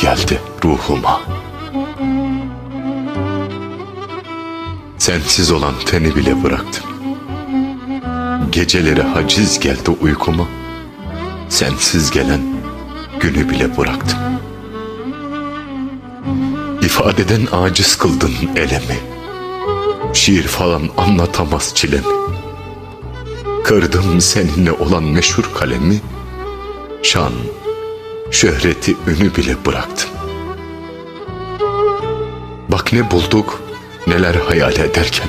geldi ruhuma. Sensiz olan teni bile bıraktım. Geceleri haciz geldi uykuma. Sensiz gelen günü bile bıraktım. İfadeden aciz kıldın elemi. Şiir falan anlatamaz çilemi. Kırdım seninle olan meşhur kalemi. Şan, şöhreti, ünü bile bıraktım. Bak ne bulduk, neler hayal ederken.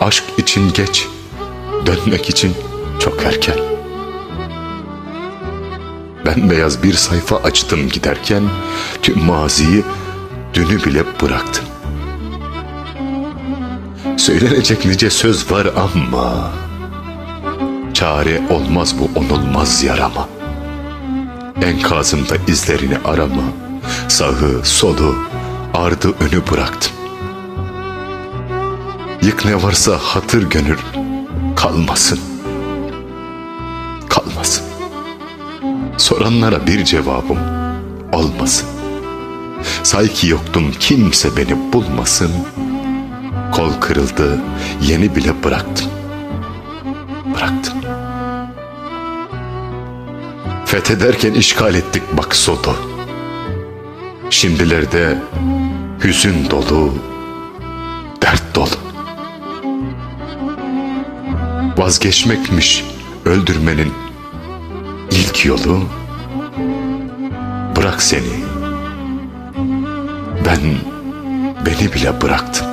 Aşk için geç, dönmek için çok erken. Ben beyaz bir sayfa açtım giderken tüm maziyi dünü bile bıraktım. Söylenecek nice söz var ama çare olmaz bu onulmaz yarama. Enkazımda izlerini arama, sağı solu ardı önü bıraktım. Yık ne varsa hatır gönül kalmasın. Kalmasın. Soranlara bir cevabım olmasın. Say ki yoktum kimse beni bulmasın. Kol kırıldı yeni bile bıraktım. Bıraktım. Fethederken işgal ettik bak sodu. Şimdilerde hüzün dolu, dert dolu. Vazgeçmekmiş öldürmenin ilk yolu. Bırak seni. Ben beni bile bıraktım.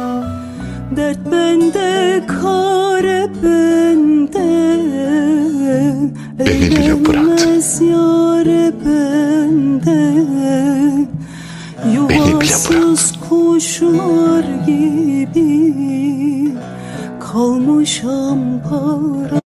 Dert bende, kare bende Beni bile bıraktın. Kuşlar gibi Kalmışam para